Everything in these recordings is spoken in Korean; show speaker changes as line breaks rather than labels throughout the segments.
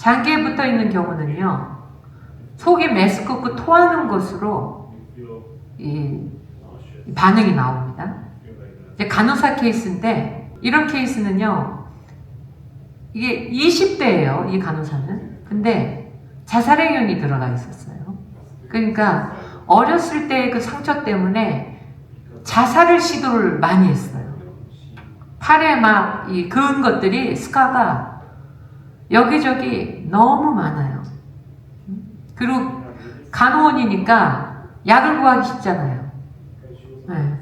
장기에 붙어 있는 경우는요, 속이 메스껍고 토하는 것으로 이 반응이 나옵니다. 간호사 케이스인데 이런 케이스는요, 이게 20대예요, 이 간호사는. 근데 자살행위이 들어가 있었어요. 그러니까 어렸을 때의 그 상처 때문에 자살을 시도를 많이 했어요. 팔에 막 이 그은 것들이 스카가 여기저기 너무 많아요. 그리고 간호원이니까 약을 구하기 쉽잖아요. 네.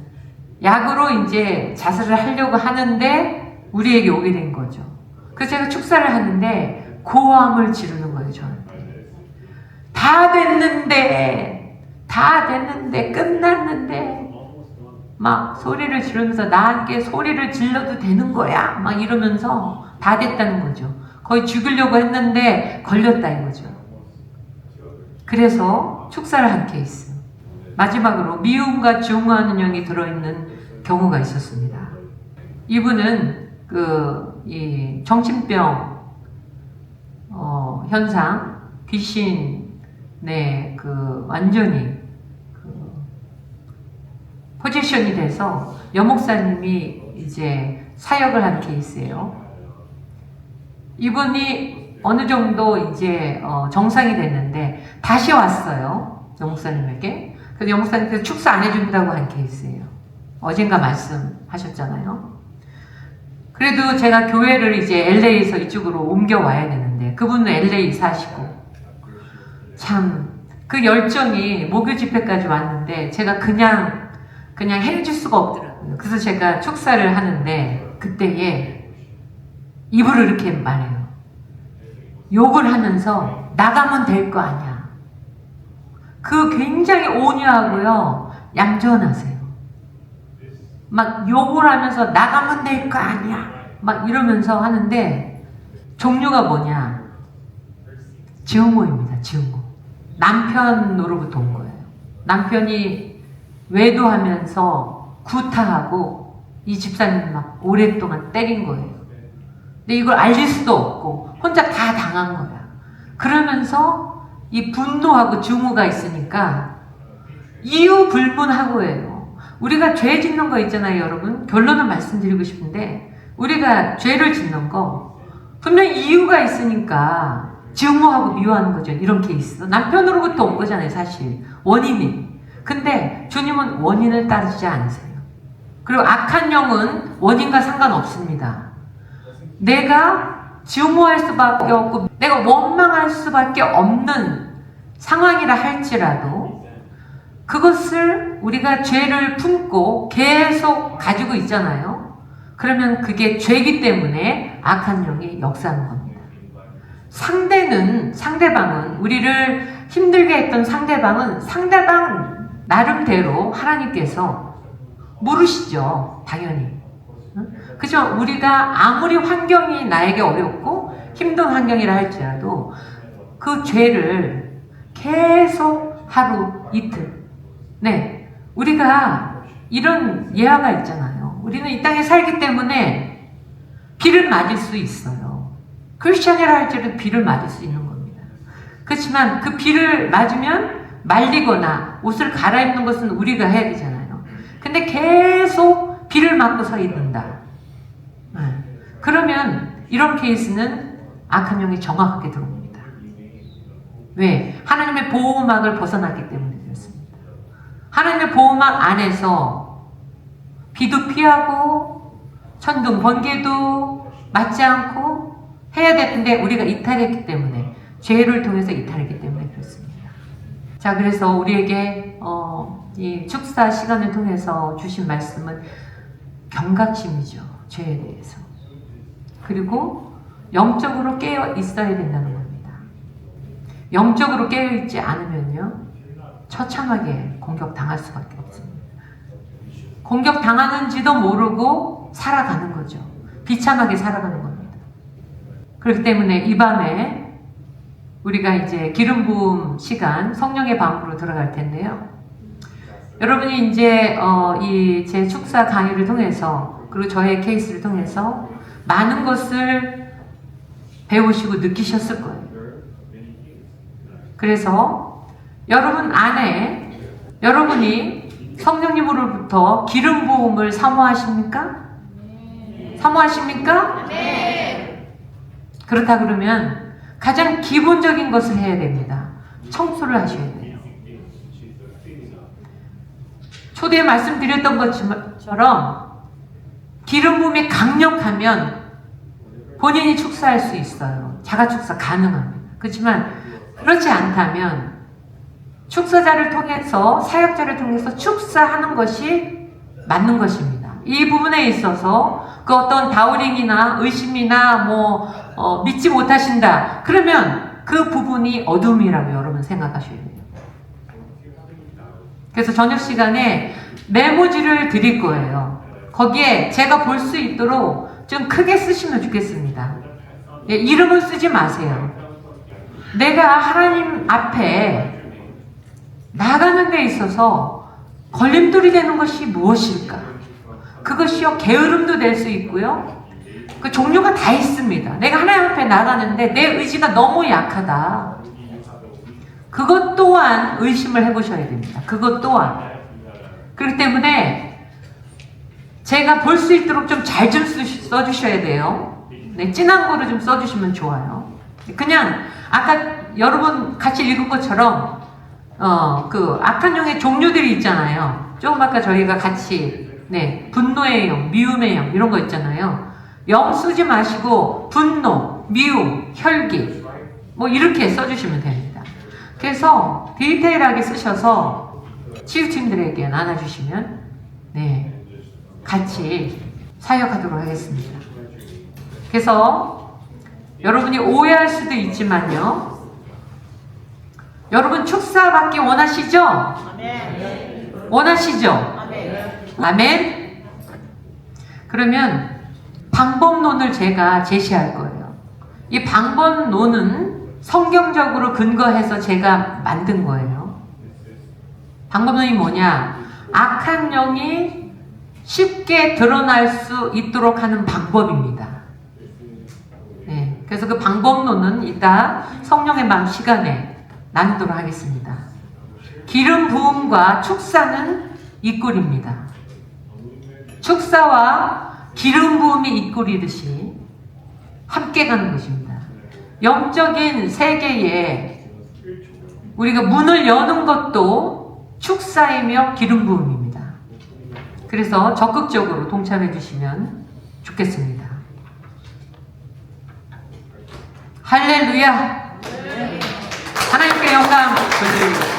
약으로 이제 자살을 하려고 하는데 우리에게 오게 된 거죠. 그래서 제가 축사를 하는데 고함을 지르는 거예요, 저한테. 다 됐는데, 다 됐는데, 끝났는데, 막 소리를 지르면서 나한테 소리를 질러도 되는 거야. 막 이러면서 다 됐다는 거죠. 거의 죽이려고 했는데 걸렸다 이거죠. 그래서 축사를 한 케이스. 마지막으로 미움과 증오하는 영이 들어있는 경우가 있었습니다. 이분은 그이 정신병 어, 현상 귀신의 그 완전히 그 포지션이 돼서 여목사님이 이제 사역을 한 케이스예요. 이분이 어느 정도 이제 어, 정상이 됐는데 다시 왔어요. 여목사님에게. 그래서 여목사님께서 축사 안 해준다고 한 케이스예요. 어젠가 말씀하셨잖아요. 그래도 제가 교회를 이제 LA에서 이쪽으로 옮겨와야 되는데 그분은 LA 사시고 참 그 열정이 목요 집회까지 왔는데 제가 그냥 그냥 해줄 수가 없더라고요. 그래서 제가 축사를 하는데 그때에 입으로 이렇게 말해요. 욕을 하면서 나가면 될 거 아니야. 그 굉장히 온유하고요. 얌전하세요. 막 욕을 하면서 나가면 될 거 아니야. 막 이러면서 하는데 종류가 뭐냐? 증오입니다. 증오. 남편으로부터 온 거예요. 남편이 외도하면서 구타하고 이 집사님 막 오랫동안 때린 거예요. 근데 이걸 알릴 수도 없고 혼자 다 당한 거야. 그러면서 이 분노하고 증오가 있으니까 이유 불문하고 해요. 우리가 죄 짓는 거 있잖아요, 여러분. 결론을 말씀드리고 싶은데 우리가 죄를 짓는 거 분명히 이유가 있으니까 증오하고 미워하는 거죠. 이런 케이스. 남편으로부터 온 거잖아요, 사실. 원인이. 근데 주님은 원인을 따르지 않으세요. 그리고 악한 영은 원인과 상관없습니다. 내가 증오할 수밖에 없고 내가 원망할 수밖에 없는 상황이라 할지라도 그것을 우리가 죄를 품고 계속 가지고 있잖아요. 그러면 그게 죄기 때문에 악한 영이 역사하는 겁니다. 상대는 상대방은 우리를 힘들게 했던 상대방은 상대방 나름대로 하나님께서 모르시죠. 당연히. 그죠? 우리가 아무리 환경이 나에게 어렵고 힘든 환경이라 할지라도 그 죄를 계속 하루 이틀 네 우리가 이런 예화가 있잖아요. 우리는 이 땅에 살기 때문에 비를 맞을 수 있어요. 크리스천이라 할지라도 비를 맞을 수 있는 겁니다. 그렇지만 그 비를 맞으면 말리거나 옷을 갈아입는 것은 우리가 해야 되잖아요. 근데 계속 비를 맞고 서 있는다. 네. 그러면 이런 케이스는 악한 영이 정확하게 들어옵니다. 왜? 하나님의 보호막을 벗어났기 때문에 그렇습니다. 하나님의 보호막 안에서 비도 피하고 천둥 번개도 맞지 않고 해야 되는데 우리가 이탈했기 때문에 죄를 통해서 이탈했기 때문에 그렇습니다. 자 그래서 우리에게 어, 이 축사 시간을 통해서 주신 말씀은 경각심이죠 죄에 대해서 그리고 영적으로 깨어 있어야 된다는 겁니다. 영적으로 깨어 있지 않으면요 처참하게 공격 당할 수밖에 없습니다. 공격 당하는지도 모르고 살아가는 거죠. 비참하게 살아가는 겁니다. 그렇기 때문에 이 밤에 우리가 이제 기름 부음 시간 성령의 밤으로 들어갈 텐데요. 여러분이 이제 어, 이제 축사 강의를 통해서 그리고 저의 케이스를 통해서 많은 것을 배우시고 느끼셨을 거예요. 그래서 여러분 안에 여러분이 성령님으로부터 기름 부음을 사모하십니까? 사모하십니까? 그렇다 그러면 가장 기본적인 것을 해야 됩니다. 청소를 하셔야 돼요. 초대에 말씀드렸던 것처럼 기름 부음이 강력하면 본인이 축사할 수 있어요. 자가 축사 가능합니다. 그렇지만 그렇지 않다면 축사자를 통해서 사역자를 통해서 축사하는 것이 맞는 것입니다. 이 부분에 있어서 그 어떤 다우링이나 의심이나 뭐 어, 믿지 못하신다. 그러면 그 부분이 어둠이라고 여러분 생각하셔야 돼요. 그래서 저녁 시간에 메모지를 드릴 거예요. 거기에 제가 볼 수 있도록 좀 크게 쓰시면 좋겠습니다. 예, 이름은 쓰지 마세요. 내가 하나님 앞에 나가는 데 있어서 걸림돌이 되는 것이 무엇일까? 그것이요, 게으름도 될 수 있고요. 그 종류가 다 있습니다. 내가 하나님 앞에 나가는데 내 의지가 너무 약하다. 그것 또한 의심을 해보셔야 됩니다. 그것 또한. 그렇기 때문에 제가 볼 수 있도록 좀 잘 좀 써주셔야 돼요. 네, 진한 거를 좀 써주시면 좋아요. 그냥 아까 여러분 같이 읽은 것처럼 어, 그 악한 영의 종류들이 있잖아요. 조금 아까 저희가 같이 네, 분노의 영, 미움의 영 이런 거 있잖아요. 영 쓰지 마시고 분노, 미움, 혈기 뭐 이렇게 써주시면 됩니다. 그래서 디테일하게 쓰셔서 치유팀들에게 나눠주시면 네 같이 사역하도록 하겠습니다. 그래서 여러분이 오해할 수도 있지만요. 여러분 축사 받기 원하시죠? 원하시죠? 아멘. 그러면 방법론을 제가 제시할 거예요. 이 방법론은 성경적으로 근거해서 제가 만든 거예요. 방법론이 뭐냐? 악한 영이 쉽게 드러날 수 있도록 하는 방법입니다. 네, 그래서 그 방법론은 이따 성령의 마음 시간에 나누도록 하겠습니다. 기름 부음과 축사는 이꼴입니다. 축사와 기름 부음이 이꼴이듯이 함께 가는 것입니다. 영적인 세계에 우리가 문을 여는 것도 축사이며 기름 부음입니다. 그래서 적극적으로 동참해 주시면 좋겠습니다. 할렐루야! 하나님께 영광 돌려드립니다.